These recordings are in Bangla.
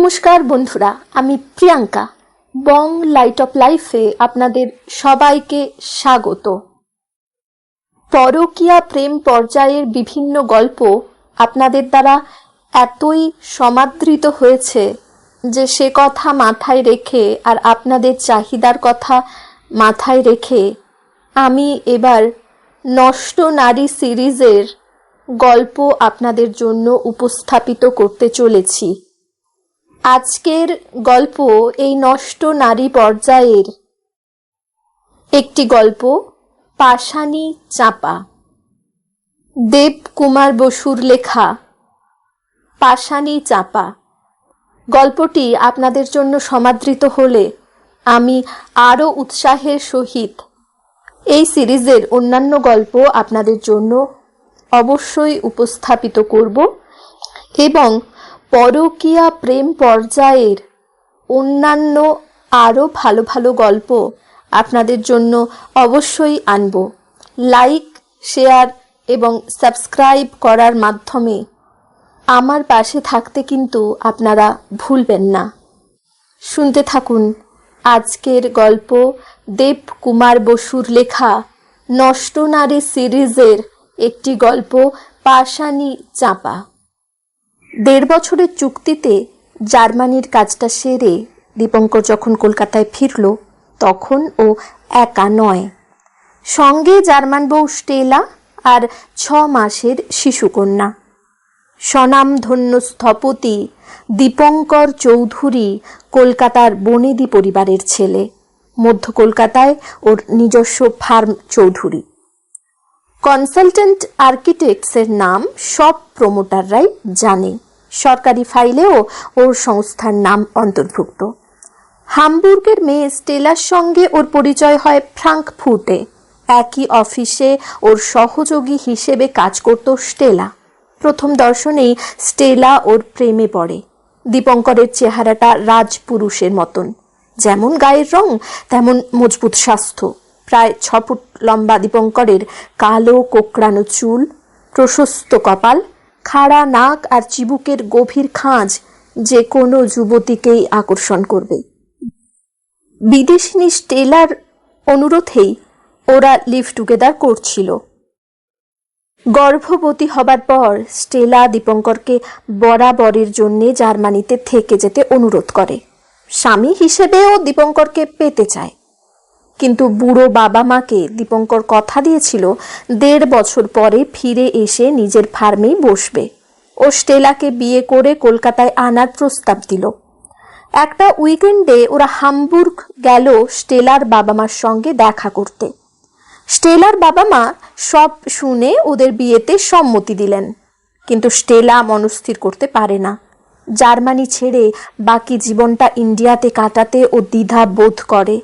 নমস্কার বন্ধুরা, আমি প্রিয়াঙ্কা, বং লাইট অফ লাইফে আপনাদের সবাইকে স্বাগত। পরকীয়া প্রেম পর্যায়ের বিভিন্ন গল্প আপনাদের দ্বারা এতই সমাদৃত হয়েছে যে সে কথা মাথায় রেখে আর আপনাদের চাহিদার কথা মাথায় রেখে আমি এবার নষ্ট নারী সিরিজের গল্প আপনাদের জন্য উপস্থাপিত করতে চলেছি। আজকের গল্প এই নষ্ট নারী পর্যায়ের। একটি গল্প পাশানি চাপা। দেব কুমার বসুর লেখা পাশানি চাপা। গল্পটি আপনাদের জন্য সমাদৃত হলে আমি আরও উৎসাহের সহিত এই সিরিজের অন্যান্য গল্প আপনাদের জন্য অবশ্যই উপস্থাপিত করব এবং পরকীয়া প্রেম পর্যায়ের অন্যান্য আরও ভালো ভালো গল্প আপনাদের জন্য অবশ্যই আনব। লাইক, শেয়ার এবং সাবস্ক্রাইব করার মাধ্যমে আমার পাশে থাকতে কিন্তু আপনারা ভুলবেন না। শুনতে থাকুন আজকের গল্প দেব কুমার বসুর লেখা নষ্ট নারী সিরিজের একটি গল্প পাশানি চাপা। দেড় বছরের চুক্তিতে জার্মানির কাজটা সেরে দীপঙ্কর যখন কলকাতায় ফিরল, তখন ও একা নয়। সঙ্গে জার্মান বউ স্টেলা আর ছ মাসের শিশুকন্যা। স্বনামধন্য স্থপতি দীপঙ্কর চৌধুরী কলকাতার বনেদি পরিবারের ছেলে, মধ্য কলকাতায় ওর নিজস্ব ফার্ম চৌধুরী। কনসালটেন্ট আর্কিটেক্টসের নাম সব প্রমোটাররাই জানে। সরকারি ফাইলেও ওর সংস্থার নাম অন্তর্ভুক্ত। হামবুর্গের মেয়ে স্টেলার সঙ্গে ওর পরিচয় হয় ফ্রাঙ্কফুর্টে। একই অফিসে ওর সহযোগী হিসেবে কাজ করত স্টেলা। প্রথম দর্শনেই স্টেলা ওর প্রেমে পড়ে। দীপঙ্করের চেহারাটা রাজপুরুষের মতন। যেমন গায়ের রং, তেমন মজবুত স্বাস্থ্য। প্রায় ছ ফুট লম্বা দীপঙ্করের কালো কোকড়ানো চুল, প্রশস্ত কপাল, খাড়া নাক আর চিবুকের গভীর খাঁজ যে কোনো যুবতীকেই আকর্ষণ করবে। বিদেশিনী স্টেলার অনুরোধেই ওরা লিভ টুগেদার করছিল। গর্ভবতী হবার পর স্টেলা দীপঙ্করকে বরাবরের জন্যে জার্মানিতে থেকে যেতে অনুরোধ করে। স্বামী হিসেবেও দীপঙ্করকে পেতে চায়। কিন্তু বুড়ো বাবা মাকে দীপঙ্কর কথা দিয়েছিল, দেড় বছর পরে ফিরে এসে নিজের ফার্মেই বসবে। ও স্টেলাকে বিয়ে করে কলকাতায় আনার প্রস্তাব দিল। একটা উইকেন্ডে ওরা হামবুর্গ গেল স্টেলার বাবা মার সঙ্গে দেখা করতে। স্টেলার বাবা মা সব শুনে ওদের বিয়েতে সম্মতি দিলেন, কিন্তু স্টেলা মনস্থির করতে পারে না। জার্মানি ছেড়ে বাকি জীবনটা ইন্ডিয়াতে কাটাতে ও দ্বিধা বোধ করে।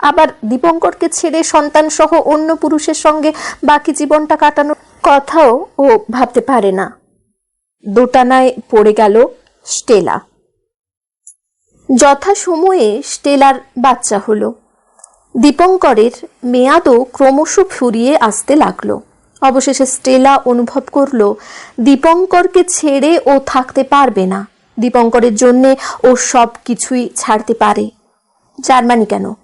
আবার দীপঙ্করকে ছেড়ে সন্তান সহ অন্য পুরুষের সঙ্গে বাকি জীবনটা কাটানোর কথাও ও ভাবতে পারে না। দোটানায় পড়ে গেল স্টেলা। যথা সময়ে স্টেলার বাচ্চা হলো। দীপঙ্করের মেয়াদও ক্রমশ ফুরিয়ে আসতে লাগল। অবশেষে স্টেলা অনুভব করল, দীপঙ্করকে ছেড়ে ও থাকতে পারবে না। দীপঙ্করের জন্যে ও সব কিছুই ছাড়তে পারে। জার্মানি কেন?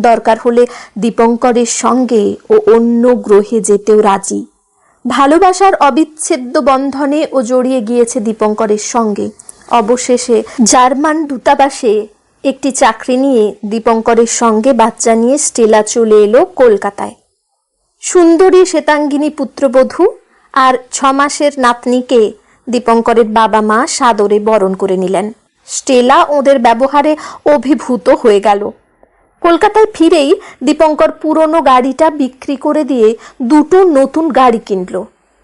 দরকার হলে দীপঙ্করের সঙ্গে ও অন্য গ্রহে যেতেও রাজি। ভালোবাসার অবিচ্ছেদ্য বন্ধনে ও জড়িয়ে গিয়েছে দীপঙ্করের সঙ্গে। অবশেষে জার্মান দূতাবাসে একটি চাকরি নিয়ে দীপঙ্করের সঙ্গে বাচ্চা নিয়ে স্টেলা চলে এলো কলকাতায়। সুন্দরী শ্বেতাঙ্গিনী পুত্রবধূ আর ছ মাসের নাতনিকে দীপঙ্করের বাবা মা সাদরে বরণ করে নিলেন। স্টেলা ওদের ব্যবহারে অভিভূত হয়ে গেল। কলকাতায় ফিরেই দীপঙ্কর পুরনো গাড়িটা বিক্রি করে দিয়ে দুটো নতুন গাড়ি কিনল।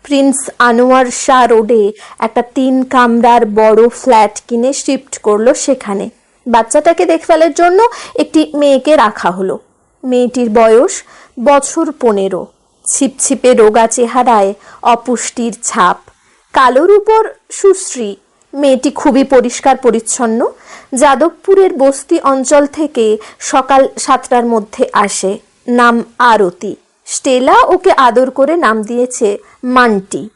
প্রিন্স আনোয়ার শাহ রোডে একটা তিন কামরার বড় ফ্ল্যাট কিনে শিফট করল সেখানে। বাচ্চাটাকে দেখভালের জন্য একটি মেয়েকে রাখা হলো। মেয়েটির বয়স বছর পনেরো। ছিপছিপে রোগা চেহারায় অপুষ্টির ছাপ। কালোর উপর সুশ্রী মেয়েটি খুবই পরিষ্কার পরিচ্ছন্ন। যাদবপুরের বস্তি অঞ্চল থেকে সকাল সাতটার মধ্যে আসে। নাম আরতি। স্টেলা ওকে আদর করে নাম দিয়েছে মান্টি।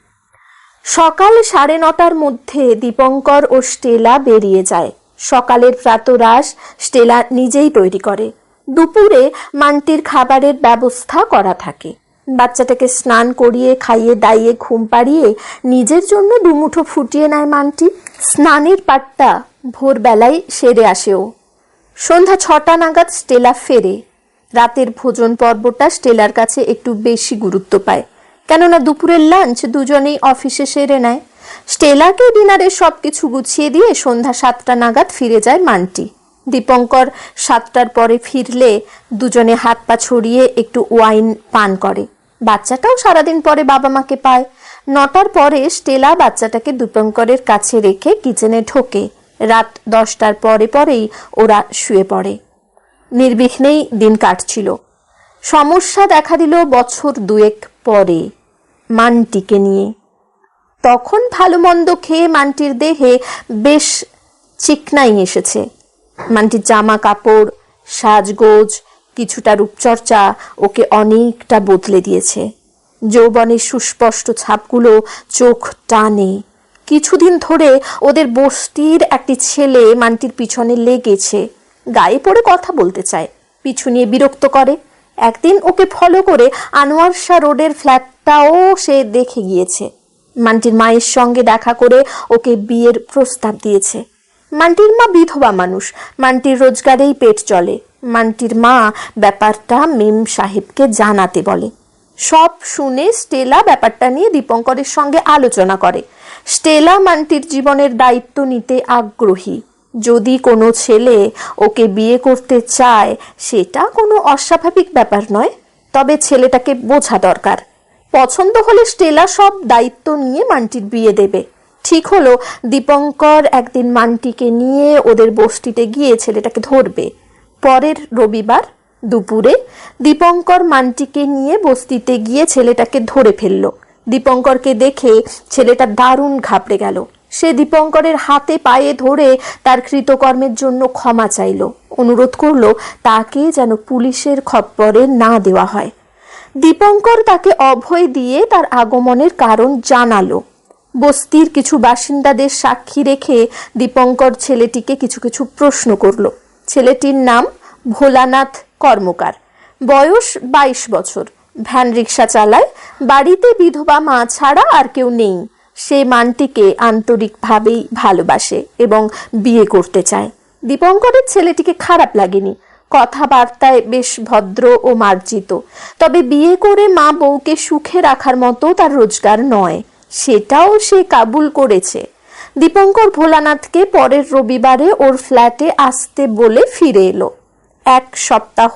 সকাল সাড়ে নটার মধ্যে দীপঙ্কর ও স্টেলা বেরিয়ে যায়। সকালের প্রাতরাশ স্টেলা নিজেই তৈরি করে। দুপুরে মান্টির খাবারের ব্যবস্থা করা থাকে। বাচ্চাটাকে স্নান করিয়ে, খাইয়ে, দাইয়ে, ঘুম পাড়িয়ে নিজের জন্য দুমুঠো ফুটিয়ে নেয় মানটি। স্নানের পাটটা ভোরবেলায় সেরে আসেও সন্ধ্যা ছটা নাগাদ স্টেলা ফেরে। রাতের ভোজন পর্বটা স্টেলার কাছে একটু বেশি গুরুত্ব পায়। কেননা দুপুরের লাঞ্চ দুজনেই অফিসে সেরে নেয়। স্টেলাকে ডিনারের সব কিছু গুছিয়ে দিয়ে সন্ধ্যা সাতটা নাগাদ ফিরে যায় মান্টি। দীপঙ্কর সাতটার পরে ফিরলে দুজনে হাত পা ছড়িয়ে একটু ওয়াইন পান করে। বাচ্চাটাও সারাদিন পরে বাবা মাকে পায়। নটার পরে স্টেলা বাচ্চাটাকে দীপঙ্করের কাছে রেখে কিচেনে ঢোকে। রাত দশটার পরে পরেই ওরা শুয়ে পড়ে। নির্বিঘ্নেই দিন কাটছিল। সমস্যা দেখা দিল বছর দুয়েক পরে মানটিকে নিয়ে। তখন ভালো মন্দ খেয়ে মানটির দেহে বেশ চিকনাই এসেছে। মানটির জামা কাপড়, সাজগোজ কিছুটা রূপচর্চা ওকে অনেকটা বদলে দিয়েছে। যৌবনের সুস্পষ্ট ছাপগুলো চোখ টানে। কিছুদিন ধরে ওদের বস্তির একটি ছেলে মানটির পিছনে লেগেছে, গায়ে পড়ে কথা বলতে চায়, পিছু নিয়ে বিরক্ত করে। একদিন ওকে ফলো করে আনোয়ার শাহ রোডের ফ্ল্যাটটাও সে দেখে গিয়েছে। মান্টির মায়ের সঙ্গে দেখা করে ওকে বিয়ের প্রস্তাব দিয়েছে। মান্টির মা বিধবা মানুষ, মান্টির রোজগারেই পেট চলে। মান্টির মা ব্যাপারটা মেম সাহেবকে জানাতে বলে। সব শুনে স্টেলা ব্যাপারটা নিয়ে দীপঙ্করের সঙ্গে আলোচনা করে। স্টেলা মান্টির জীবনের দায়িত্ব নিতে আগ্রহী। যদি কোনো ছেলে ওকে বিয়ে করতে চায়, সেটা কোনো অস্বাভাবিক ব্যাপার নয়, তবে ছেলেটাকে বোঝা দরকার। পছন্দ হলে স্টেলা সব দায়িত্ব নিয়ে মান্টির বিয়ে দেবে। ঠিক হলো, দীপঙ্কর একদিন মান্টিকে নিয়ে ওদের বস্তিতে গিয়ে ছেলেটাকে ধরবে। পরের রবিবার দুপুরে দীপঙ্কর মানটিকে নিয়ে বস্তিতে গিয়ে ছেলেটাকে ধরে ফেলল। দীপঙ্করকে দেখে ছেলেটা দারুণ ঘাবড়ে গেল। সে দীপঙ্করের হাতে পায়ে ধরে তার কৃতকর্মের জন্য ক্ষমা চাইল। অনুরোধ করল তাকে যেন পুলিশের খপ্পরে না দেওয়া হয়। দীপঙ্কর তাকে অভয় দিয়ে তার আগমনের কারণ জানালো। বস্তির কিছু বাসিন্দাদের সাক্ষী রেখে দীপঙ্কর ছেলেটিকে কিছু কিছু প্রশ্ন করল। ছেলেটির নাম ভোলানাথ কর্মকার। বয়স বাইশ বছর। ভ্যান রিক্সা চালায়। বাড়িতে বিধবা মা ছাড়া আর কেউ নেই। সে মানটিকে আন্তরিকভাবেই ভালোবাসে এবং বিয়ে করতে চায়। দীপঙ্করের ছেলেটিকে খারাপ লাগেনি। কথাবার্তায় বেশ ভদ্র ও মার্জিত। তবে বিয়ে করে মা বউকে সুখে রাখার মতো তার রোজগার নয়। সেটাও সে কাবুল করেছে। দীপঙ্কর ভোলানাথকে পরের রবিবারে ওর ফ্ল্যাটে আসতে বলে ফিরে এলো। এক সপ্তাহ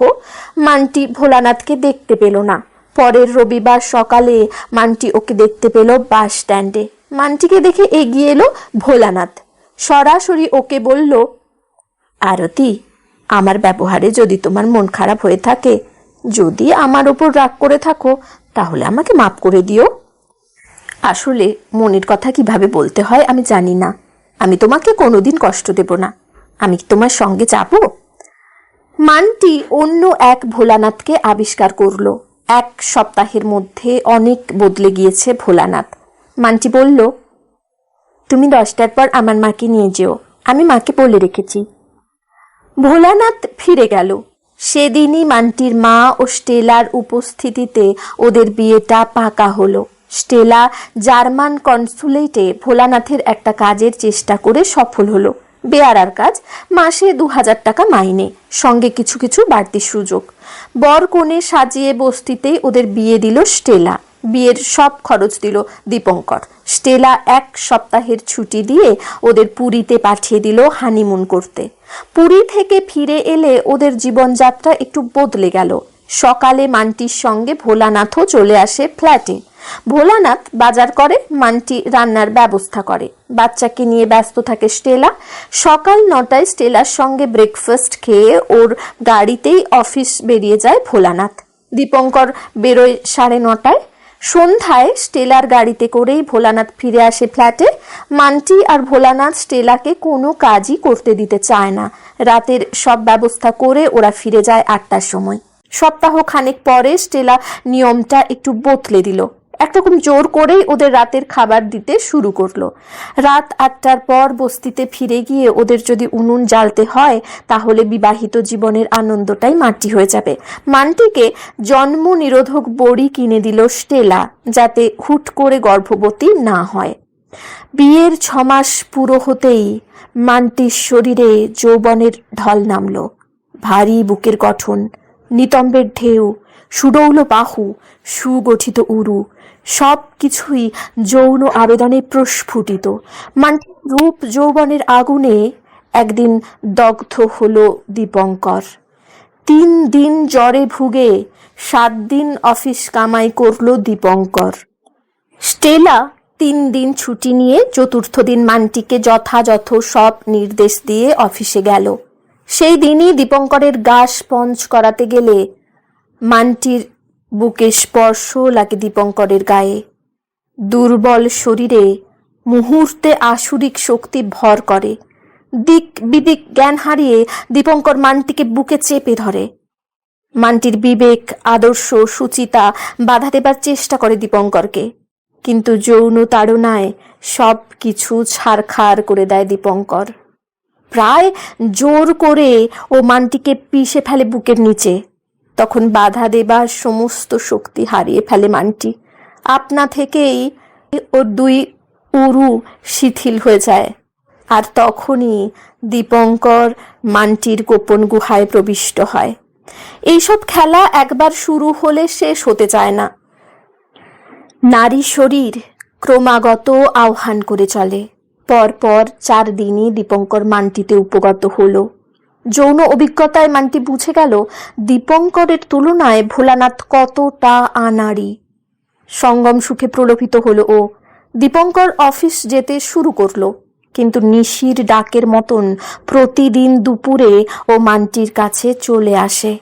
মান্টি ভোলানাথকে দেখতে পেল না। পরের রবিবার সকালে মান্টি ওকে দেখতে পেল বাস স্ট্যান্ডে। মান্টিকে দেখে এগিয়ে এলো ভোলানাথ। সরাসরি ওকে বলল, আরতি, আমার ব্যবহারে যদি তোমার মন খারাপ হয়ে থাকে, যদি আমার ওপর রাগ করে থাকো, তাহলে আমাকে মাফ করে দিও। আসলে মনের কথা কীভাবে বলতে হয় আমি জানি না। আমি তোমাকে কোনোদিন কষ্ট দেব না। আমি তোমার সঙ্গে যাব? মানটি অন্য এক ভোলানাথকে আবিষ্কার করল। এক সপ্তাহের মধ্যে অনেক বদলে গিয়েছে ভোলানাথ। মানটি বলল, তুমি দশটার পর আমার মাকে নিয়ে যেও। আমি মাকে বলে রেখেছি। ভোলানাথ ফিরে গেল। সেদিনই মানটির মা ও স্টেলার উপস্থিতিতে ওদের বিয়েটা পাকা হলো। স্টেলা জার্মান কনসুলেটে ভোলানাথের একটা কাজের চেষ্টা করে সফল হলো। বেয়ারার কাজ, মাসে দু হাজার টাকা মাইনে, সঙ্গে কিছু কিছু বাড়তি সুযোগ। বর কনে সাজিয়ে বস্তিতেই ওদের বিয়ে দিল স্টেলা। বিয়ের সব খরচ দিল দীপঙ্কর। স্টেলা এক সপ্তাহের ছুটি দিয়ে ওদের পুরীতে পাঠিয়ে দিল হানিমুন করতে। পুরী থেকে ফিরে এলে ওদের জীবনযাত্রা একটু বদলে গেল। সকালে মান্টির সঙ্গে ভোলানাথও চলে আসে ফ্ল্যাটে। ভোলানাথ বাজার করে, মান্টি রান্নার ব্যবস্থা করে। বাচ্চাকে নিয়ে ব্যস্ত থাকে স্টেলা। সকাল নটায় স্টেলার সঙ্গে ব্রেকফাস্ট খেয়ে ওর গাড়িতেই অফিস বেরিয়ে যায় ভোলানাথ। দীপঙ্কর বেরোয় সাড়ে নটায়। সন্ধ্যায় স্টেলার গাড়িতে করেই ভোলানাথ ফিরে আসে ফ্ল্যাটে মান্টি আর ভোলানাথ স্টেলাকে কোনো কাজই করতে দিতে চায় না। রাতের সব ব্যবস্থা করে ওরা ফিরে যায় আটটার সময়। সপ্তাহ খানেক পরে স্টেলা নিয়মটা একটু বদলে দিল। একরকম জোর করেই ওদের রাতের খাবার দিতে শুরু করল। রাত আটটার পর বস্তিতে ফিরে গিয়ে ওদের যদি উনুন জ্বালতে হয়, তাহলে বিবাহিত জীবনের আনন্দটাই মাটি হয়ে যাবে। মানটিকে জন্ম নিরোধক বড়ি কিনে দিল স্টেলা, যাতে হুট করে গর্ভবতী না হয়। বিয়ের ছমাস পুরো হতেই মানটির শরীরে যৌবনের ঢল নামল। ভারী বুকের গঠন, নিতম্বের ঢেউ, সুডৌল বাহু, সুগঠিত উরু সব কিছুই যৌন আবেদনে প্রস্ফুটিত। মানটির রূপ যৌবনের আগুনে একদিন দগ্ধ হল দীপঙ্কর। তিন দিন জ্বরে ভুগে, সাত দিন অফিস কামাই করল দীপঙ্কর। স্টেলা তিন দিন ছুটি নিয়ে চতুর্থ দিন মানটিকে যথাযথ সব নির্দেশ দিয়ে অফিসে গেল। সেই দিনই দীপঙ্করের গা স্পঞ্জ করাতে গেলে মানটির বুকে স্পর্শ লাগে দীপঙ্করের গায়ে। দুর্বল শরীরে মুহূর্তে আসুরিক শক্তি ভর করে। দিক বিদিক জ্ঞান হারিয়ে দীপঙ্কর মানটিকে বুকে চেপে ধরে। মানটির বিবেক, আদর্শ, সুচিতা বাধা দেবার চেষ্টা করে দীপঙ্করকে। কিন্তু যৌন তাড়নায় সব কিছু ছাড়খাড় করে দেয় দীপঙ্কর। প্রায় জোর করে ও মানটিকে পিষে ফেলে বুকের নিচে। তখন বাধা দেবার সমস্ত শক্তি হারিয়ে ফেলে মানটি। আপনা থেকেই ওর দুই উরু শিথিল হয়ে যায়। আর তখনই দীপঙ্কর মানটির গোপন গুহায় প্রবিষ্ট হয়। এইসব খেলা একবার শুরু হলে শেষ হতে চায় না। নারী শরীর ক্রমাগত আহ্বান করে চলে। পরপর চার দিনই দীপঙ্কর মানটিতে উপগত হলো। যৌন অভিজ্ঞতায় মানটি বুঝে গেল দীপঙ্করের তুলনায় ভোলানাথ কতটা আনাড়ি। সঙ্গম সুখে প্রলোভিত হলো ও দীপঙ্কর অফিস যেতে শুরু করল, কিন্তু নিশির ডাকের মতন প্রতিদিন দুপুরে ও মানটির কাছে চলে আসে।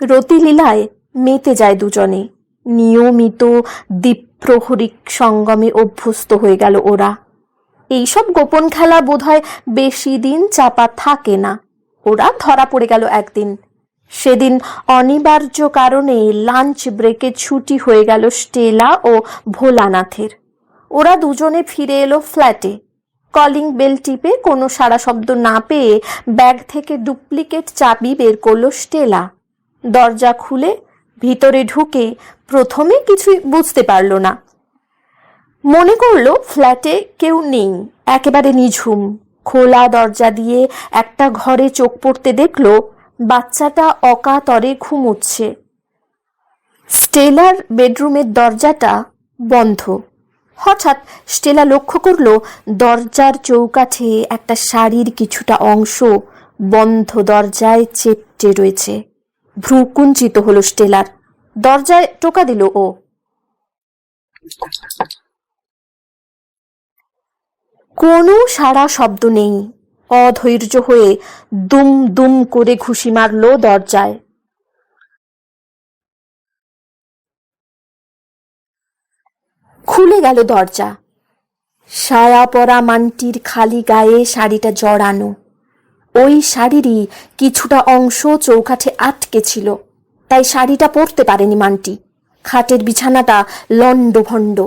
রতিলীলায় মেতে যায় দুজনে। নিয়মিত দ্বীপ্রহরিক সঙ্গমে অভ্যস্ত হয়ে গেল ওরা। এইসব গোপন খেলা বোধহয় বেশি দিন চাপা থাকে না। ওরা ধরা পড়ে গেল একদিন। সেদিন অনিবার্য কারণে লাঞ্চ ব্রেকে ছুটি হয়ে গেল স্টেলা ও ভোলানাথের। ওরা দুজনে ফিরে এলো ফ্ল্যাটে। কলিং বেল টিপে কোনো সারা শব্দ না পেয়ে ব্যাগ থেকে ডুপ্লিকেট চাবি বের করল স্টেলা। দরজা খুলে ভিতরে ঢুকে প্রথমে কিছুই বুঝতে পারল না। মনে করল ফ্ল্যাটে কেউ নেই, একেবারে নিঝুম। খোলা দরজা দিয়ে একটা ঘরে চোখ পড়তে দেখল, বাচ্চাটা অকাতরে ঘুমোচ্ছে। স্টেলার বেডরুমের দরজাটা বন্ধ। হঠাৎ স্টেলা লক্ষ্য করল, দরজার চৌকাঠে একটা শাড়ির কিছুটা অংশ বন্ধ দরজায় চেপটে রয়েছে। ভ্রুকুঞ্চিত হলো স্টেলার। দরজায় টোকা দিল ও। কোনো সারা শব্দ নেই। অধৈর্য হয়ে দুম দুম করে ঘুষি মারলো দরজায়। খুলে গেল দরজা। সায়া পরা মানটির খালি গায়ে শাড়িটা জড়ানো। ওই শাড়িরই কিছুটা অংশ চৌকাঠে আটকে ছিল। তাই শাড়িটা পরতে পারেনি মানটি। খাটের বিছানাটা লণ্ডভণ্ড।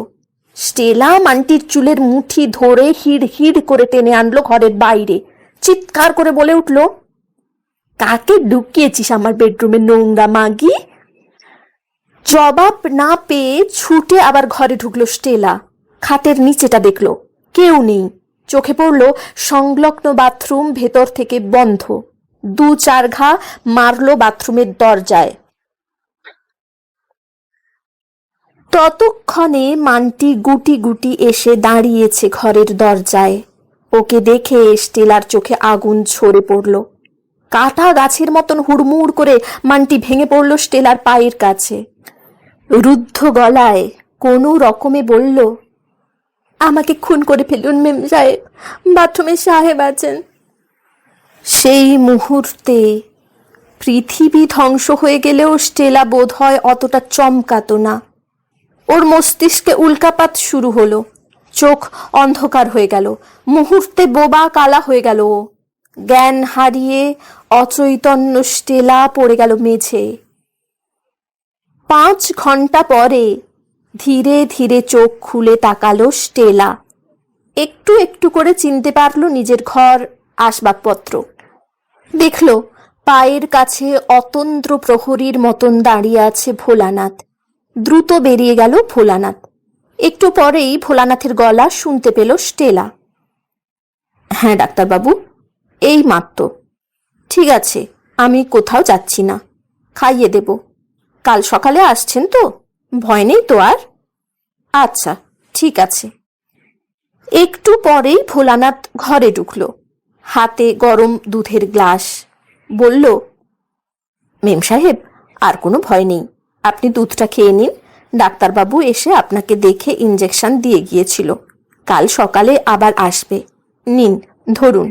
স্টেলা মানটির চুলের মুঠি ধরে হিড় হিড় করে টেনে আনলো ঘরের বাইরে। চিৎকার করে বলে উঠল, কাকে ঢুকিয়েছিস আমার বেডরুমে নোংরা মাগি? জবাব না পেয়ে ছুটে আবার ঘরে ঢুকলো স্টেলা। খাটের নিচেটা দেখল, কেউ নেই। চোখে পড়ল সংলগ্ন বাথরুম ভেতর থেকে বন্ধ। দু চার ঘা মারলো বাথরুমের দরজায়। ততক্ষণে মানটি গুটি গুটি এসে দাঁড়িয়েছে ঘরের দরজায়। ওকে দেখে স্টেলার চোখে আগুন ঝরে পড়ল। কাটা গাছের মতন হুড়মুড় করে মানটি ভেঙে পড়ল স্টেলার পায়ের কাছে। রুদ্ধ গলায় কোনো রকমে বলল, আমাকে খুন করে ফেলুন মেম সাহেব, বাথরুমে সাহেব আছেন। সেই মুহূর্তে পৃথিবী ধ্বংস হয়ে গেলেও স্টেলা বোধ হয় অতটা চমকাতো না। ওর মস্তিষ্কে উল্কাপাত শুরু হলো। চোখ অন্ধকার হয়ে গেল। মুহূর্তে বোবা কালা হয়ে গেল ও। জ্ঞান হারিয়ে অচৈতন্য স্টেলা পড়ে গেল মেঝে। পাঁচ ঘণ্টা পরে ধীরে ধীরে চোখ খুলে তাকালো স্টেলা। একটু একটু করে চিনতে পারল নিজের ঘর, আসবাবপত্র। দেখল পায়ের কাছে অতন্দ্র প্রহরীর মতন দাঁড়িয়ে আছে ভোলানাথ। দ্রুত বেরিয়ে গেল ভোলানাথ। একটু পরেই ভোলানাথের গলা শুনতে পেল স্টেলা। হ্যাঁ ডাক্তারবাবু, এই মাত্র। ঠিক আছে, আমি কোথাও যাচ্ছি না, খাইয়ে দেব। কাল সকালে আসছেন তো, ভয় নেই তো আর? আচ্ছা ঠিক আছে। একটু পরেই ভোলানাথ ঘরে ঢুকল। হাতে গরম দুধের গ্লাস। বলল, মেম সাহেব, আর কোনো ভয় নেই। আপনি দুধটা খেয়ে নিন। ডাক্তারবাবু এসে আপনাকে দেখে ইঞ্জেকশন দিয়ে গিয়েছিল। কাল সকালে আবার আসবে। নিন, ধরুন।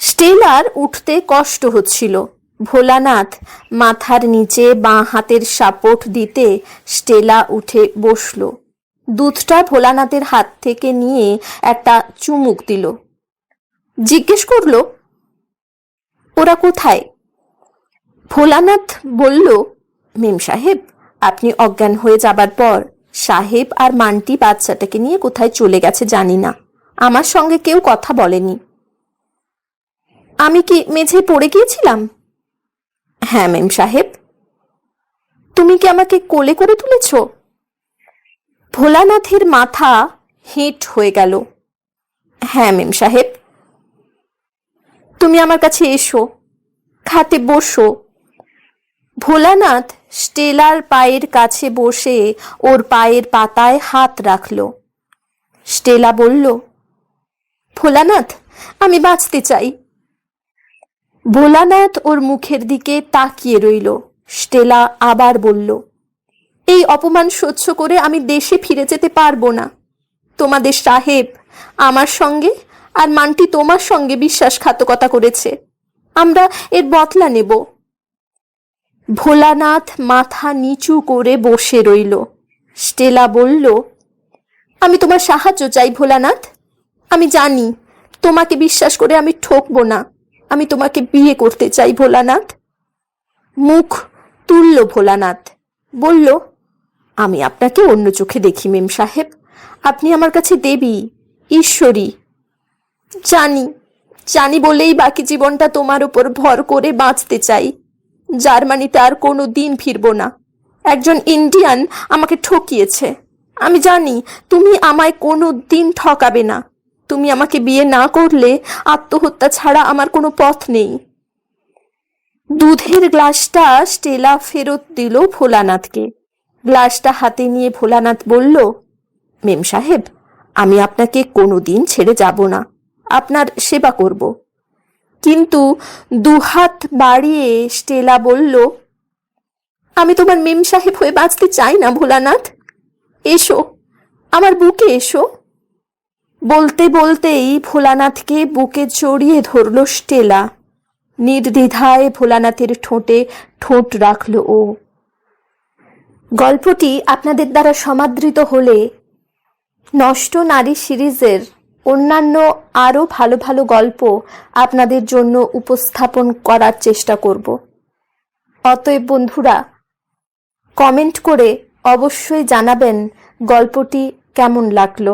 স্টেলার উঠতে কষ্ট হচ্ছিল। ভোলানাথ মাথার নিচে বাঁ হাতের সাপোর্ট দিতে স্টেলা উঠে বসল। দুধটা ভোলানাথের হাত থেকে নিয়ে একটা চুমুক দিল। জিজ্ঞেস করল, ওরা কোথায়? ভোলানাথ বলল মেম সাহেব, আপনি অজ্ঞান হয়ে যাবার পর সাহেব আর মান্টি বাচ্চাটাকে নিয়ে কোথায় চলে গেছে জানি না। আমার সঙ্গে কেউ কথা বলেনি। আমি কি মেঝে পড়ে গিয়েছিলাম? হ্যাঁ মেম সাহেব। তুমি কি আমাকে কোলে করে তুলেছ? ভোলানাথের মাথা হেঁট হয়ে গেল। হ্যাঁ মেম সাহেব। তুমি আমার কাছে এসো। খাতে বসো। ভোলানাথ স্টেলার পায়ের কাছে বসে ওর পায়ের পাতায় হাত রাখল। স্টেলা বলল, ভোলানাথ, আমি বাঁচতে চাই। ভোলানাথ ওর মুখের দিকে তাকিয়ে রইল। স্টেলা আবার বলল, এই অপমান সহ্য করে আমি দেশে ফিরে যেতে পারব না। তোমাদের সাহেব আমার সঙ্গে আর মানটি তোমার সঙ্গে বিশ্বাসঘাতকতা করেছে। আমরা এর বদলা নেব। ভোলানাথ মাথা নিচু করে বসে রইল। স্টেলা বলল, আমি তোমার সাহায্য চাই, ভোলানাথ। আমি জানি তোমাকে বিশ্বাস করে আমি ঠকবো না। আমি তোমাকে বিয়ে করতে চাই, ভোলানাথ। মুখ তুলল ভোলানাথ। বলল, আমি আপনাকে অন্য চোখে দেখি, মেম সাহেব। আপনি আমার কাছে দেবী, ঈশ্বরী। জানি জানি বলেই বাকি জীবনটা তোমার উপর ভর করে বাঁচতে চাই। জার্মানিতে আর কোনো দিন ফিরব না। একজন ইন্ডিয়ান আমাকে ঠকিয়েছে। আমি জানি তুমি আমায় কোনো দিন ঠকাবে না। তুমি আমাকে বিয়ে না করলে আত্মহত্যা ছাড়া আমার কোনো পথ নেই। দুধের গ্লাসটা স্টেলা ফেরত দিল ভোলানাথকে। গ্লাসটা হাতে নিয়ে ভোলানাথ বলল, মেম সাহেব, আমি আপনাকে কোনো দিন ছেড়ে যাব না। আপনার সেবা করব। কিন্তু দুহাত বাড়িয়ে স্টেলা বলল, আমি তোমার মেম সাহেব হয়ে বাঁচতে চাই না, ভোলানাথ। এসো, আমার বুকে এসো। বলতে বলতেই ভোলানাথকে বুকে জড়িয়ে ধরল স্টেলা। নির্দ্বিধায় ভোলানাথের ঠোঁটে ঠোঁট রাখল ও। গল্পটি আপনাদের দ্বারা সমাদৃত হলে নষ্ট নারী সিরিজের অন্যান্য আরও ভালো ভালো গল্প আপনাদের জন্য উপস্থাপন করার চেষ্টা করব। অতএব বন্ধুরা কমেন্ট করে অবশ্যই জানাবেন গল্পটি কেমন লাগল।